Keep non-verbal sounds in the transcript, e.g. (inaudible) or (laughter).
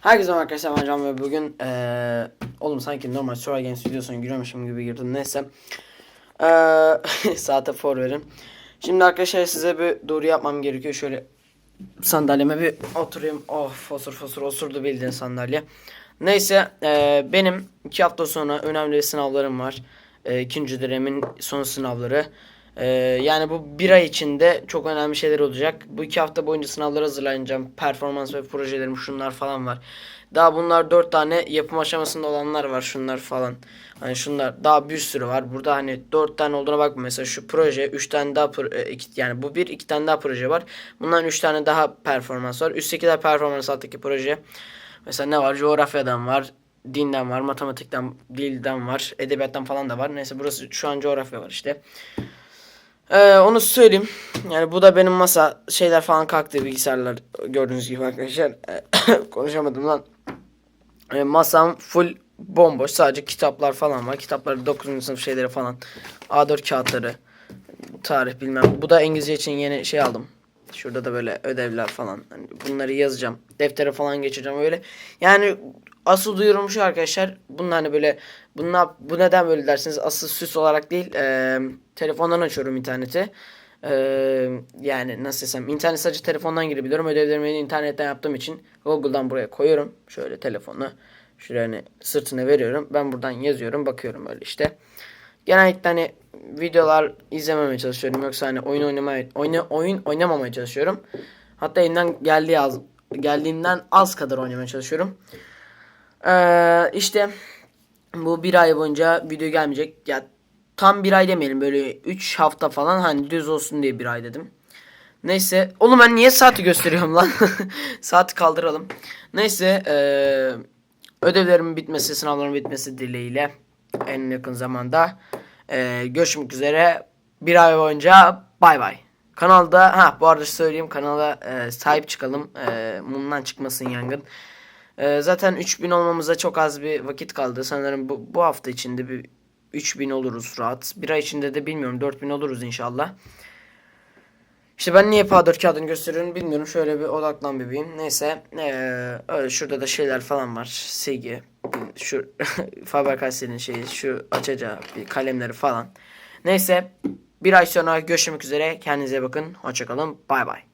Herkese arkadaşlar ben Can ve bugün eee oğlum sanki normal Survival Games videosuna giriyormuşum gibi girdim neyse eee (laughs) saate for verin. Şimdi arkadaşlar size bir doğru yapmam gerekiyor şöyle sandalyeme bir oturayım oh fosur fosur osurdu bildiğin sandalye. Neyse eee, benim iki hafta sonra önemli sınavlarım var. Eee ikinci dönemin son sınavları. Eee, yani bu bir ay içinde çok önemli şeyler olacak. Bu iki hafta boyunca sınavlara hazırlanacağım. Performans ve projelerim şunlar falan var. Daha bunlar dört tane yapım aşamasında olanlar var şunlar falan. Hani şunlar daha bir sürü var. Burada hani dört tane olduğuna bakma. Mesela şu proje üç tane daha e, iki, yani bu bir iki tane daha proje var. Bundan üç tane daha performans var. Üstteki de performans alttaki proje. Mesela ne var? Coğrafyadan var. Dinden var, matematikten, dilden var, edebiyattan falan da var. Neyse burası şu an coğrafya var işte. Ee, onu söyleyeyim. Yani bu da benim masa şeyler falan kalktı bilgisayarlar gördüğünüz gibi arkadaşlar. (coughs) Konuşamadım lan. Ee, masam full bomboş. Sadece kitaplar falan var. Kitapları 9. sınıf şeyleri falan. A4 kağıtları. Tarih bilmem. Bu da İngilizce için yeni şey aldım. Şurada da böyle ödevler falan. Hani bunları yazacağım. Deftere falan geçeceğim öyle. Yani asıl duyurum şu arkadaşlar. Bunun hani böyle bunlar bu neden böyle dersiniz? Asıl süs olarak değil. eee, telefondan açıyorum interneti. Eee, yani nasıl desem internet sadece telefondan girebiliyorum. Ödevlerimi internetten yaptığım için Google'dan buraya koyuyorum. Şöyle telefonu. Şuraya hani sırtına veriyorum. Ben buradan yazıyorum. Bakıyorum öyle işte. Genellikle hani videolar izlememeye çalışıyorum. Yoksa hani oyun oynamaya oyna, oyun oynamamaya çalışıyorum. Hatta elimden geldiği az geldiğimden az kadar oynamaya çalışıyorum. Ee, işte bu bir ay boyunca video gelmeyecek. Ya tam bir ay demeyelim böyle 3 hafta falan hani düz olsun diye bir ay dedim. Neyse. Oğlum ben niye saati gösteriyorum lan? (laughs) saati kaldıralım. Neyse. eee ödevlerimin bitmesi, sınavlarımın bitmesi dileğiyle en yakın zamanda eee, görüşmek üzere. Bir ay boyunca bay bay. Kanalda ha bu arada söyleyeyim kanala eee, sahip çıkalım. Eee, mumdan çıkmasın yangın. Eee, zaten 3000 olmamıza çok az bir vakit kaldı. Sanırım bu, bu hafta içinde bir 3000 oluruz rahat. Bir ay içinde de bilmiyorum 4000 oluruz inşallah. İşte ben niye P4 kağıdını gösteriyorum bilmiyorum. Şöyle bir odaklan bebeğim. Neyse. Eee öyle şurada da şeyler falan var. Silgi. Şu (laughs) Faber-Castell'in şeyi. Şu açacağı kalemleri falan. Neyse. Bir ay sonra görüşmek üzere. Kendinize bakın. Hoşçakalın. Bay bay.